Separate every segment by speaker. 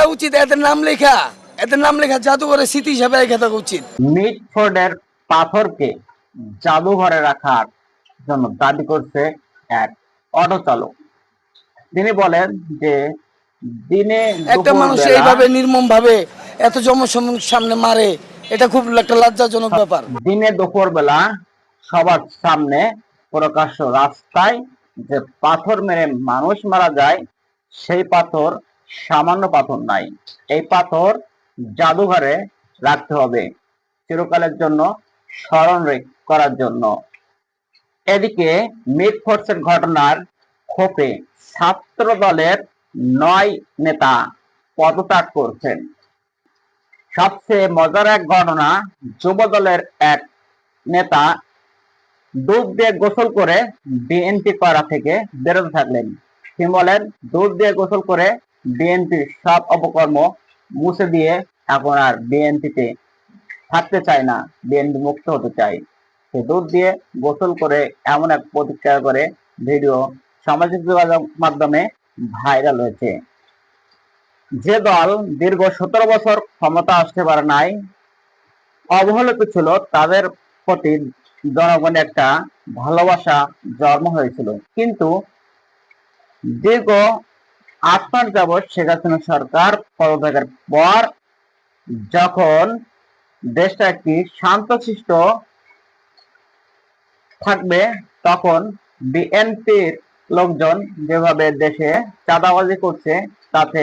Speaker 1: ফেলা উচিত এদের নাম লেখা। এদের নাম লেখা জাদুঘরে স্মৃতি হিসাবে রেখে থাকা উচিত।
Speaker 2: মিটফোর্ডের পাথরকে জাদুঘরে রাখার জন্য দাবি করছে এক অটো চালক। তিনি বলেন যে দিনে
Speaker 1: একটা মানুষ এইভাবে নির্মম ভাবে এত জনসমুখের সামনে মারে এটা খুব একটা লজ্জাজনক ব্যাপার।
Speaker 2: দিনে দুপুর বেলা সবার সামনে প্রকাশ্য রাস্তায় যে পাথর মেরে মানুষ মারা যায় সেই পাথর সামান্য পাথর নাই। এই পাথর জাদুঘরে রাখতে হবে চিরকালের জন্য, স্মরণ করার জন্য। এদিকে মিটফোর্সের ঘটনার ক্ষোভে ছাত্র দলের নয় নেতা পদত্যাগ করছেন। সবচেয়ে মজার এক ঘটনা, যুব দলের এক নেতা দুধ দিয়ে গোসল করে বিএনপি করা থেকে বেরোতে থাকলেন। তিনি বলেন, দুধ দিয়ে গোসল করে বিএনপির সব অপকর্ম মুছে দিয়ে এখন আর বিএনপিতে থাকতে চায় না বিএনপি মুক্ত হতে চায়। সে দুধ দিয়ে গোসল করে এমন এক প্রতিক্রিয়া করে ভিডিও সামাজিক যোগাযোগ মাধ্যমে ভাইরাল হয়েছে। যে দল দীর্ঘ সতেরো বছর ক্ষমতা আসতে পারে নাই, অবহেলিত ছিল, তাদের প্রতি জনগণের একটা ভালোবাসা জন্ম হয়েছিল। কিন্তু দীর্ঘ আট মাস যাবৎ শেখ হাসিনা সরকার পদত্যাগের পর যখন দেশটা একটি শান্তশিষ্ট থাকবে, তখন বিএনপির লোকজন যেভাবে দেশে চাঁদাবাজি করছে, তাতে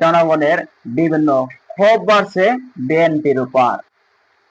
Speaker 2: জনগণের বিভিন্ন ক্ষোভ বাড়ছে বিএনপির উপর।